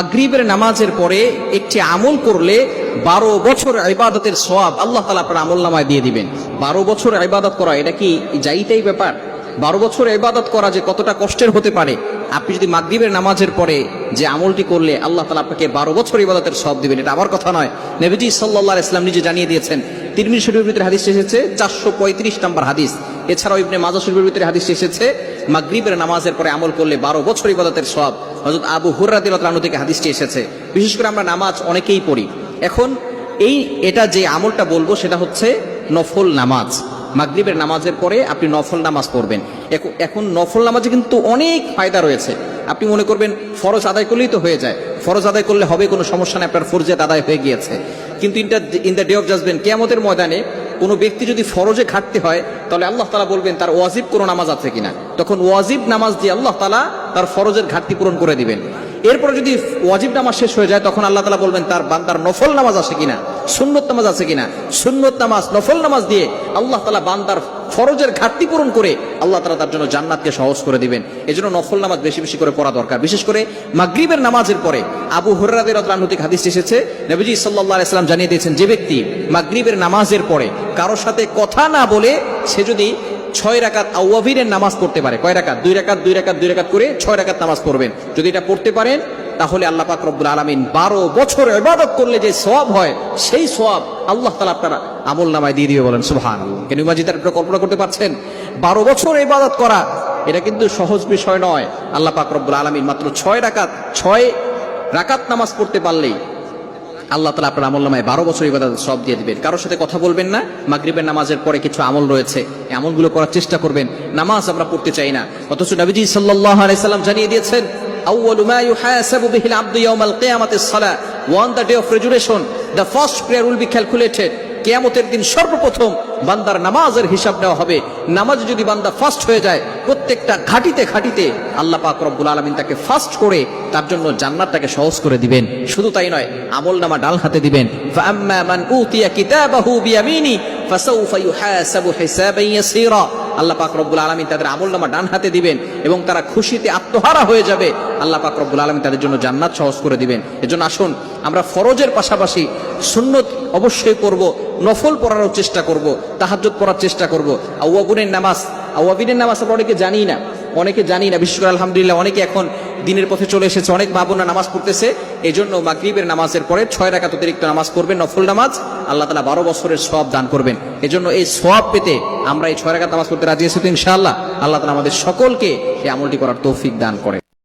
মাগরিবের নামাজের পরে একটি আমল করলে বারো বছর ইবাদতের সওয়াব আল্লাহ তালা আপনার আমল নামায় দিয়ে দিবেন। বারো বছর ইবাদত করা, এটা কি যাইতেই ব্যাপার? বারো বছর ইবাদত করা যে কতটা কষ্টের হতে পারে, আপনি যদি মাগরিবের নামাজের পরে যে আমলটি করলে আল্লাহ তালা আপনাকে বারো বছর ইবাদতের সব দিবেন, এটা আমার কথা নয়। নবীজি সাল্লাহ ইসলাম নিজে জানিয়ে দিয়েছেন তিরমির শরীফের ভিতরে হাদিস এসেছে, চারশো পঁয়ত্রিশ নম্বর হাদিস। এছাড়াও ইবনে মাজা শরীফের ভিতরে হাদিস এসেছে মাগরিবের নামাজের পরে আমল করলে বারো বছর ইবাদতের সব হযরত আবু হুর্রাদিল্লাহু থেকে হাদিসটি এসেছে। বিশেষ করে আমরা নামাজ অনেকেই পড়ি। এখন এই এটা যে আমলটা বলব সেটা হচ্ছে নফল নামাজ। মাগরিবের নামাজের পরে আপনি নফল নামাজ পড়বেন। এখন- নফল নামাজে কিন্তু অনেক ফায়দা রয়েছে। আপনি মনে করবেন ফরজ আদায় করলেই তো হয়ে যায়। ফরজ আদায় করলে হবে কোনো সমস্যা নেই, আপনার ফরজেত আদায় হয়ে গিয়েছে। কিন্তু in the day of judgement, কেয়ামতের ময়দানে কোনো ব্যক্তি যদি ফরজে ঘাটতে হয়, তাহলে আল্লাহ তালা বলবেন, তার ওয়াজিব কোনো নামাজ আছে কিনা? তখন ওয়াজিব নামাজ দিয়ে আল্লাহ তালা তার ফরজের ঘাটতি পূরণ করে দিবেন। এরপরে যদি ওয়াজিব নামাজ শেষ হয়ে যায়, তখন আল্লাহ তালা বলবেন, তার বান্দার নফল নামাজ আছে কিনা? সুন্নত নামাজ আছে কিনা? সুন্নত নামাজ, নফল নামাজ দিয়ে আল্লাহ তালা বান্দার ফরজের ঘাটতি পূরণ করে আল্লাহ তালা তার জন্য জান্নাতকে সহজ করে দিবেন। এজন্য নফল নামাজ বেশি বেশি করে পড়া দরকার। বিশেষ করে মাগরিবের নামাজের পরে আবু হুর্রাদের রানুতিক হাদিস এসেছে, নবীজি সাল্লাহ ইসলাম জানিয়ে দিয়েছেন, যে ব্যক্তি মাগরিবের নামাজের পরে কারোর সাথে কথা না বলে সে যদি ছয় রাকাত আউয়াবিরের নামাজ পড়তে পারে। কয় রাকাত? দুই রাকাত দুই রাকাত দুই রাকাত করে ছয় রাকাত নামাজ পড়বেন। যদি এটা পড়তে পারেন তাহলে আল্লাহ পাক রব্বুল আলমিন বারো বছর এবাদত করলে যে সব হয়, সেই সব আল্লাহ তালা আপনারা আমল নামায় দিয়ে দিবে বলেন সুবহান কেন ইমাজিদার আপনারা কল্পনা করতে পারছেন? বারো বছর ইবাদত করা, এটা কিন্তু সহজ বিষয় নয়। আল্লাহ পাক রব্বুল আলমিন মাত্র ছয় রাকাত ছয় রাকাত নামাজ পড়তে পারলেই আল্লাহ তালা আপনার আমল নামায় বারো বছর ইবাদত সব দিয়ে দিবেন। কারোর সাথে কথা বলবেন না, মাগরিবের নামাজের পরে কিছু আমল রয়েছে আমলগুলো করার চেষ্টা করবেন। নামাজ আমরা পড়তে চাই না। অথচ নবীজি সাল্লাল্লাহু আলাইহি সাল্লাম জানিয়ে দিয়েছেন আউয়ালু মা ইউহাসাবু বিহিল আবদু ইয়াউমাল কিয়ামাতিস সালাহ on the day of resolution the first prayer will be calculated কেয়ামতের দিন সর্বপ্রথম বান্দার নামাজের হিসাব নেওয়া হবে নামাজ যদি বান্দা ফাস্ট হয়ে যায় প্রত্যেকটা ঘাটিতে ঘাটিতে আল্লাহ পাক রব্বুল আলমিন তাকে ফাস্ট করে তার জন্য জান্নাতটাকে সহজ করে দিবেন শুধু তাই নয় আমল নামা ডাল হাতে দিবেন فأما من أوتي كتابه بيمينه فسوف يحاسب حسابا يسيرا আল্লাহ পাক রব্বুল আলমিন তাদের আমল নামা ডান হাতে দিবেন এবং তারা খুশিতে আত্মহারা হয়ে যাবে। আল্লাহ পাক রব্বুল আলমিন তাদের জন্য জান্নাত সহজ করে দিবেন। এজন্য আসুন, আমরা ফরজের পাশাপাশি সুন্নত অবশ্যই করব, নফল পড়ারও চেষ্টা করব তাহাজত পড়ার চেষ্টা করব। আউয়াবুনের নামাজ আউ্বাবিনের নামাজ আমরা অনেকে জানি না। অনেকে জানি না, বিশেষ করে আলহামদুলিল্লাহ অনেকে এখন দিনের পথে চলে এসেছে, অনেক মা বোনরা নামাজ পড়তেছে এই জন্য মাগরীবের নামাজের পরে ছয় রাকাত অতিরিক্ত নামাজ পড়বেন, নফল নামাজ, আল্লাহ তালা বারো বছরের সব দান করবেন। এজন্য এই সব পেতে আমরা এই ছয় রাকাত নামাজ পড়তে রাজি আছি ইনশাআল্লাহ, আল্লাহ তালা আমাদের সকলকে এই আমলটি করার তৌফিক দান করে।